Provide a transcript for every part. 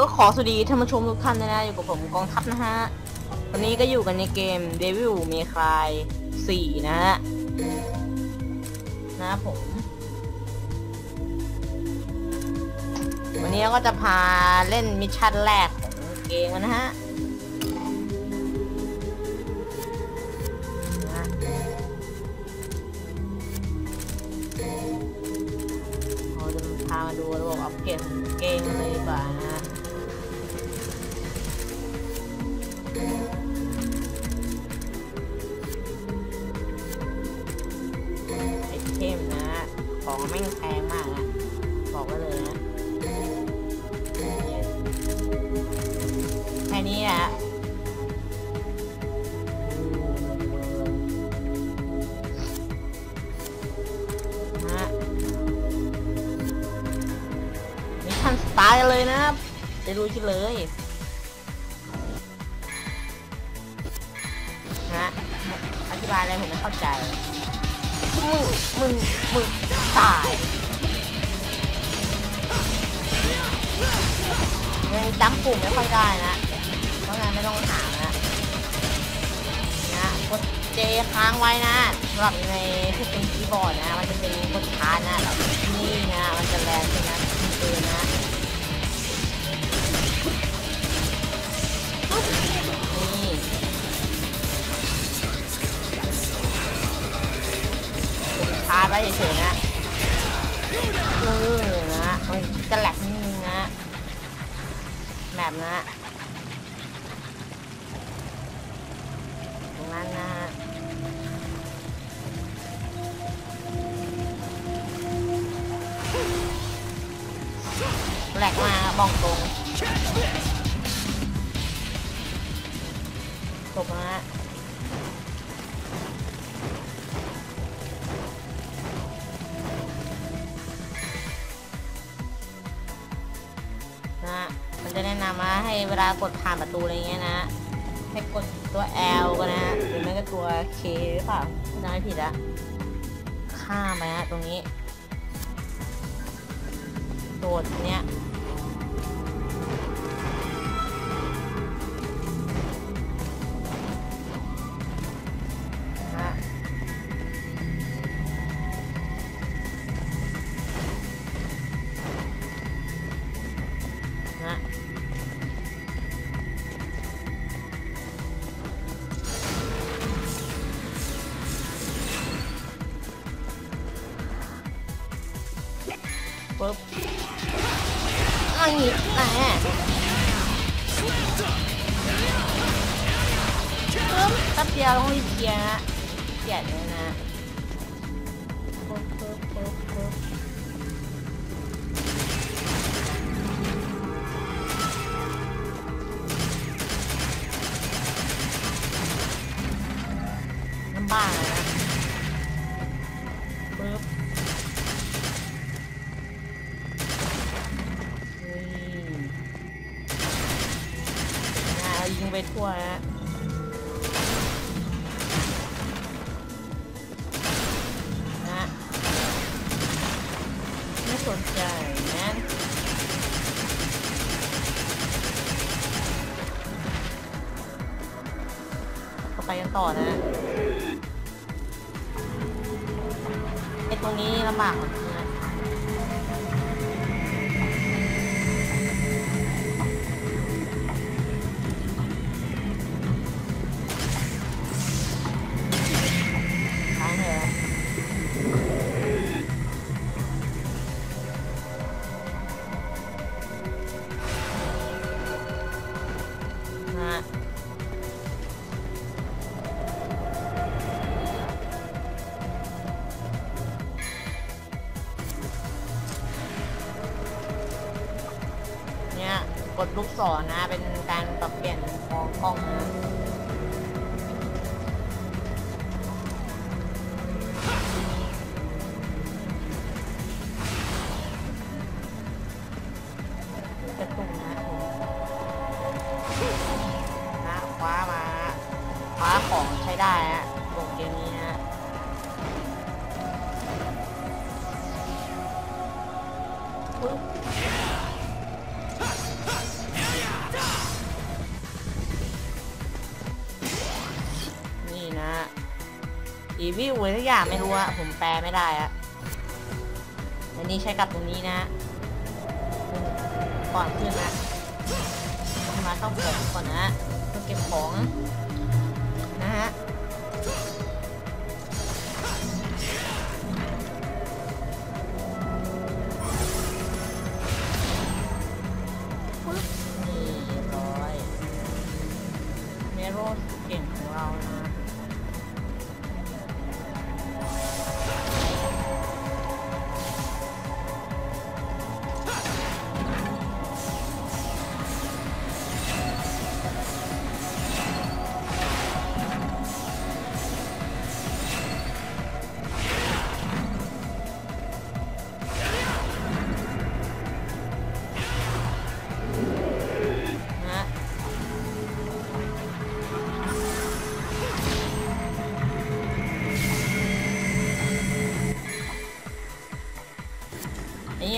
ก็ขอสวัสดีท่านผู้ชมทุกท่านนะอยู่กับผมกองทัพนะฮะวันนี้ก็อยู่กันในเกม Devil May Cry 4 นะฮะนะผม วันนี้ก็จะพาเล่นมิชชั่นแรกของเกมนะฮะเราจะพามาดูระบบอัปเกรดของเกมกันเลยดีกว่านะ องแม่แพงมากอะบอกไว้เลยนะแค่นี้อะนะมิชชั่นสตาร์เลยนะครับไปดูกันเลยนะอธิบายอะไรผมไม่เข้าใจ มึง มึง มึง ตายยังจำปุ่มไม่ค่อยได้นะเพราะงั้นไม่ต้องถามนะนะกดเจค้างไว้นะสำหรับในที่เป็นคีย์บอร์ดนะ มันจะเป็นกดชาร์จนะแบบนี่นะ มันจะแรงใช่ไหมเออนะาร์จไว้เฉยๆนะเออนะมันจะแหลกนิดนึงนะแบบนะตรงนั้นนะแหลกมาบอกตรง ลากดผ่านประตูอะไรเงี้ยนะให้กดตัว L ก็นะหรือไม่ก็ตัว K หรือเปล่าถ้าจำไม่ผิดอะข้ามไปนะตรงนี้ โดดเนี้ย ปุ๊บอันนี้แหละปุ๊บแป๊บเดีย ต่อนะไอตรงนี้ลำบาก ลูกศรนะ เป็นการปรับเปลี่ยนมองกล้องนะกระตุกนะผมนะคว้ามาคว้าของใช้ได้ฮะตรงเกมนี้ฮะปึ๊บ วิวอะไรทุกอย่างไม่รู้อะผมแปลไม่ได้อะอันนี้ใช้กับตรงนี้นะก่อนขึ้นนะมาเข้าของก่อนนะเพื่อเก็บของนะฮะ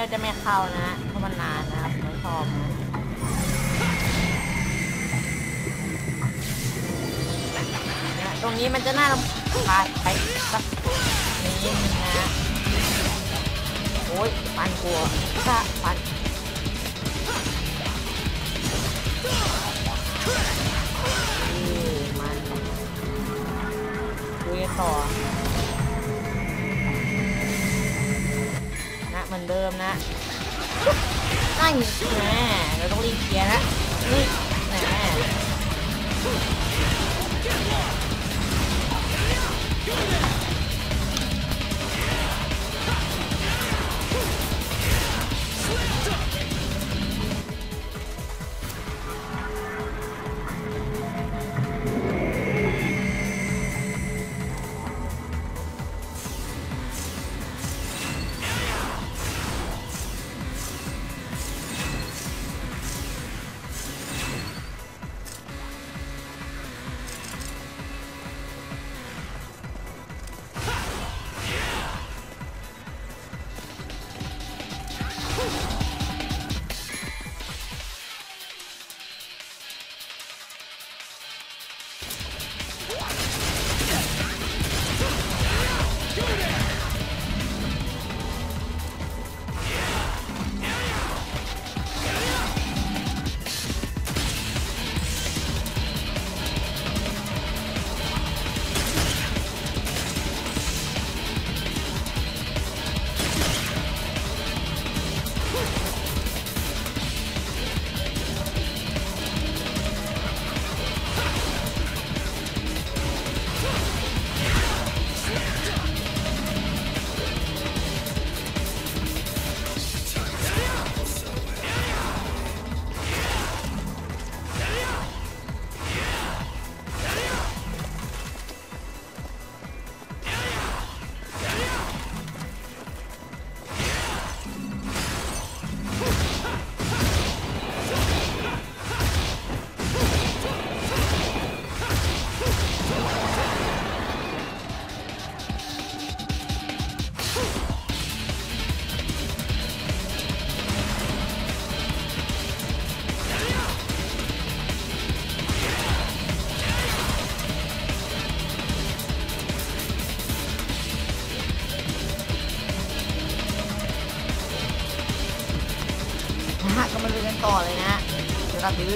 อันนี้เราจะไม่เข้านะเพราะมันนานนะครับไม่ชอบนะตรงนี้มันจะน่ารำคาญไปสักนิดนึงนะโอ้ยฟันกลัวถ้าฟันนี่มันคุยนต่อ อนเดิมนะนั่นแหมเราต้องรีบเคลียร์นะนี่แหม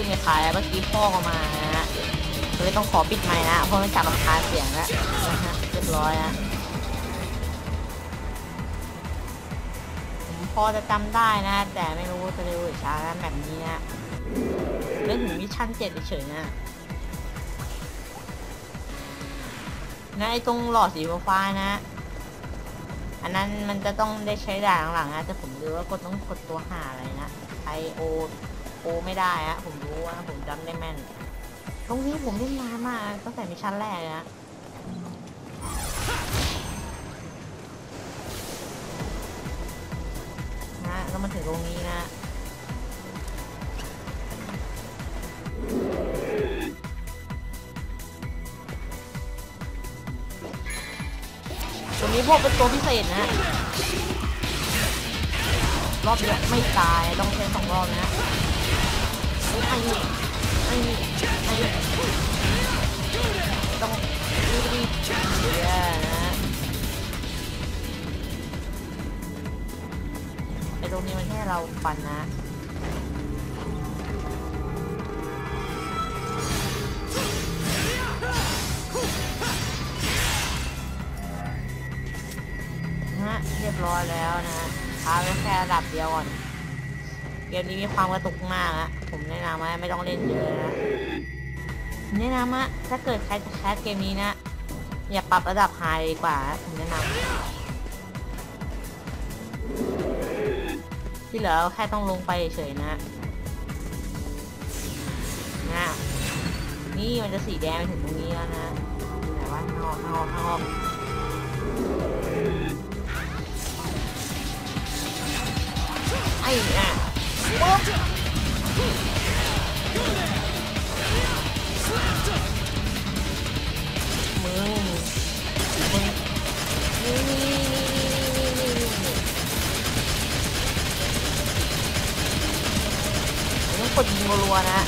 สำหรับรีวิวในขายเมื่อกี้พ่อก็มาฮะก็เลยต้องขอปิดไมค์นะเพราะมันจับราคาเสียงแล้วนะฮะเรียบร้อยนะผมพอจะจำได้นะ แต่ไม่รู้จะเร็วหรือช้านะแบบนี้นะเรื่องถึงมิชชั่นเจ็ดเฉยๆนะนะไอ้ตรงหลอดสีฟ้านะ อันนั้นมันจะต้องได้ใช้ด่านหลังๆนะแต่ผมรู้ว่ากดต้องกดตัวหาอะไรนะไอโอ โอไม่ได้อะผมรู้ว่าผมจำได้แม่น ตรงนี้ผมเล่นนานมากตั้งแต่มิชชั่นแรกนะนะแล้วมาถึงตรงนี้นะตัวนี้พวกเป็นตัวพิเศษนะ รอบเดียวไม่ตาย ต้องใช้สองรอบนะ อ้น่ไอ้น่ไอ้น่ต้องดูดีไอ้ตรงนี้มันแค่เราฟันนะฮะเรียบร้อยแล้วนะพาไปแค่ระดับเดียวก่อน เกมนี้มีความกระตุกมากอะผมแนะนำว่าไม่ต้องเล่นเยอะนะแนะนำว่าถ้าเกิดใครจะแคสเกมนี้นะ อย่าปรับระดับไฮดีกว่า ผมแนะนำที่เหลือแค่ต้องลงไปเฉยๆนะนะนี่มันจะสีแดงไปถึงตรงนี้แล้วนะไหนว่าข้างนอกข้างนอกข้างนอกไอ้น่ะ ปุ๊บมึง มึง นี่นี่นี่นี่นี่นี่นี่ต้องกดยิงรัวๆนะ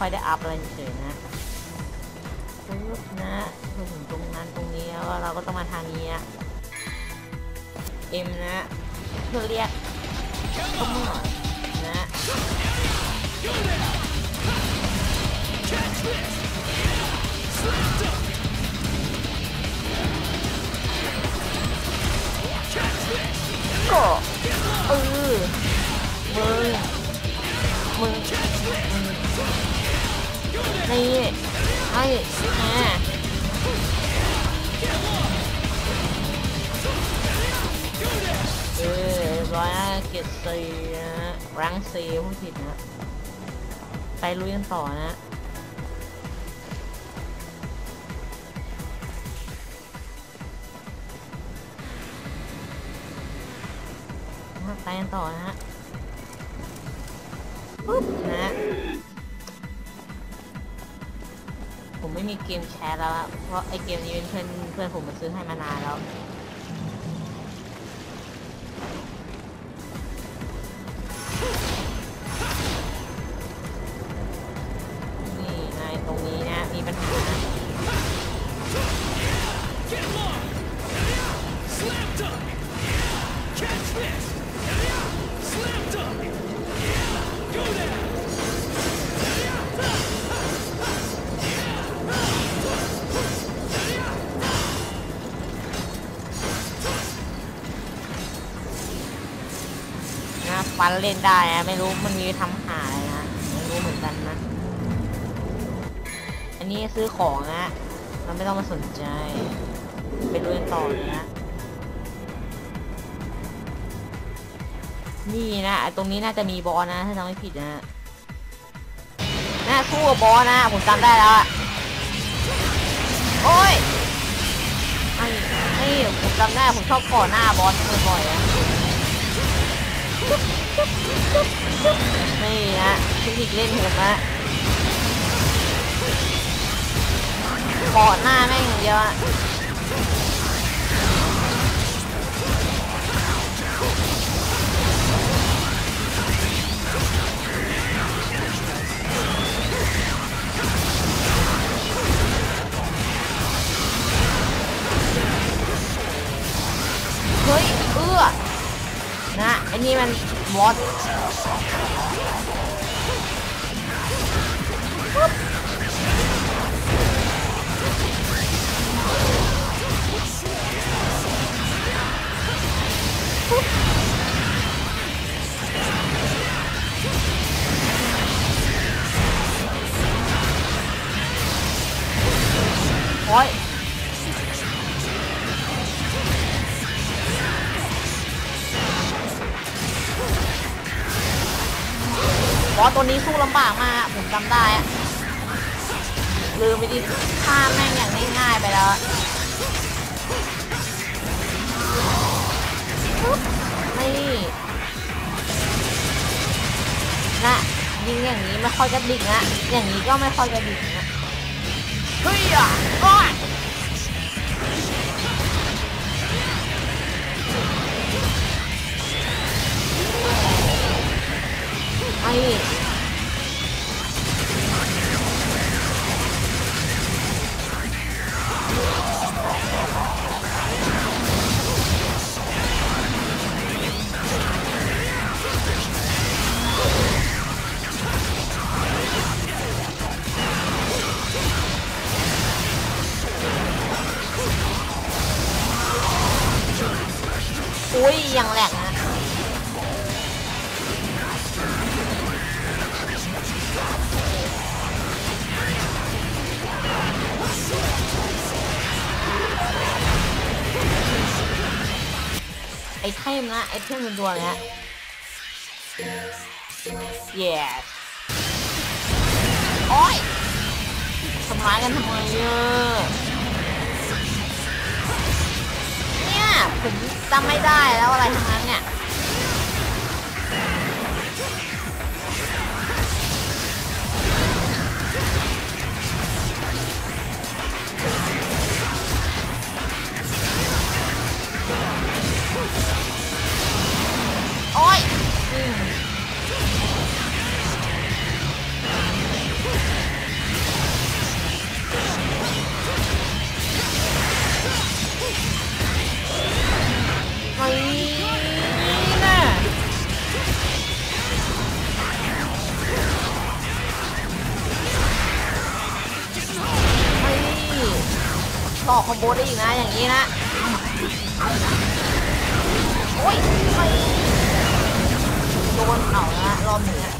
ค่อยได้อัพอะไรเฉยๆนะปึ๊บนะพอถึงตรงนั้นตรงนี้แล้วเราก็ต้องมาทางนี้เอ็มนะเพื่อเรียกก็มั่วนะก็เออมึงมึงมึง นี่ไอ้แหมเออร้อยเกียรติซีนะรังซีผู้ผิดนะ ไปลุยกันต่อนะนะไปกันต่อนะฮะปุ๊บนะ ไม่มีเกมแชร์แล้ว เพราะไอเกมนี้เป็นเพื่อนเพื่อนผมมาซื้อให้มานานแล้ว ฟันเล่นได้นะไม่รู้มันมีทำหาอะไรนะไม่รู้เหมือนกันนะ อันนี้ซื้อของนะเราไม่ต้องมาสนใจไปดูกันต่อเลยนะนี่นะตรงนี้น่าจะมีบอสนะถ้าจำไม่ผิดนะน่าสู้กับบอสนะผมจำได้แล้วอะโอ้ยไอ้ไอ้ผมจำได้ผมชอบก่อหน้าบอสบ่อยๆนะ นี่นะเทคนิคเล่นผมนะเกาะหน้าแม่ง่างเยวอะเฮ้ยเอื้อนะอันนี้มัน วอตโอ้ยบอสตัวนี้สู้ลำบากมากผมจำได้อะลืมไปดิฆ่าแม่งอย่างง่ายๆไปแล้วนี่นะยิงอย่างนี้ไม่ค่อยจะดิ่งนะอย่างนี้ก็ไม่ค่อยจะดิ่งนะเฮ้ยอะ 阿姨。 มนะไอเทมเป็นตัวนี้ย yes โอ้ยทำร้ายกันทำไมเยอะเนี่ยผมจำไม่ได้แล้วอะไรทั้งนั้นเนี่ย โอ้ยไอ้น่ะไอ้ต่อคอมโบได้อีกนะ อย่างนี้นะ รอบหนี้อะ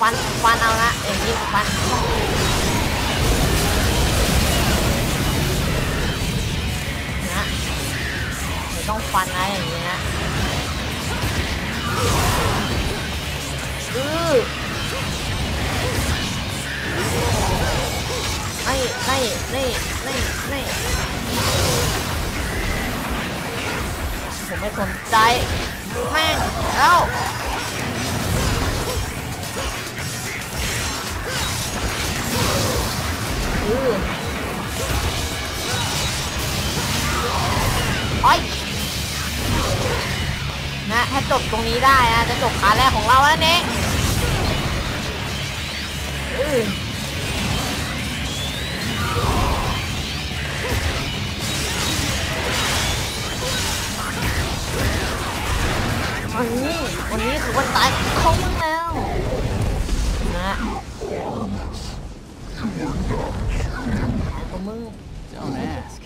ฟันฟันเอาละอย่างนี้ฟันนะไม่ต้องฟันนะอย่างนี้นะ อือนี่นี่นี่นี่นี่ผมไม่สนใจ แม่งเอ้าอือโอ้ยนะถ้าจบตรงนี้ได้นะ จะจบขาแรกของเราแล้วเนี่ วันนี้วันนี้คือวันตายของมึงแล้วนะของมึง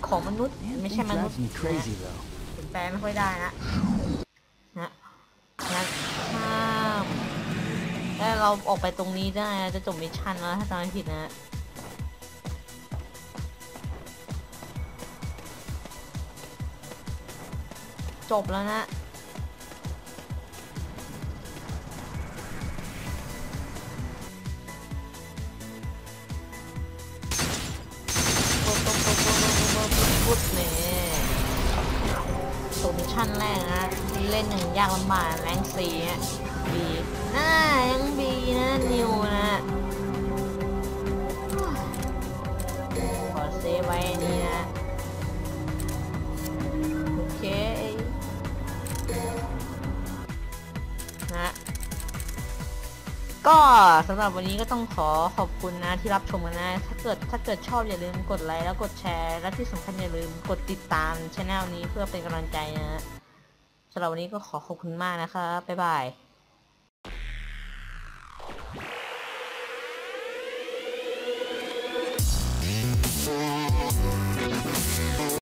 ของมนุษย์ไม่ใช่มนุษย์แปลไม่ค่อยได้นะงั้นห้าม แล้วเราออกไปตรงนี้ได้จะจบมิชชั่นแล้วถ้าจำไม่ผิดนะ จบแล้วนะปุ๊บเนี่ตัวมิชชั่นแรกนะ เล่นอย่างยากลำบากแรงสีอะบี น่ายังบีนะนิวนะขอเซฟไว้นี้นะ โอเคนะก็สำหรับวันนี้ก็ต้องขอขอบคุณนะที่รับชมกันนะ ถ้าเกิดถ้าเกิดชอบอย่าลืมกดไลค์แล้วกดแชร์ และที่สำคัญอย่าลืมกดติดตามช anel นี้เพื่อเป็นกำลังใจนะสำหรับวันนี้ก็ขอขอบคุณมากนะคะบ๊ายบาย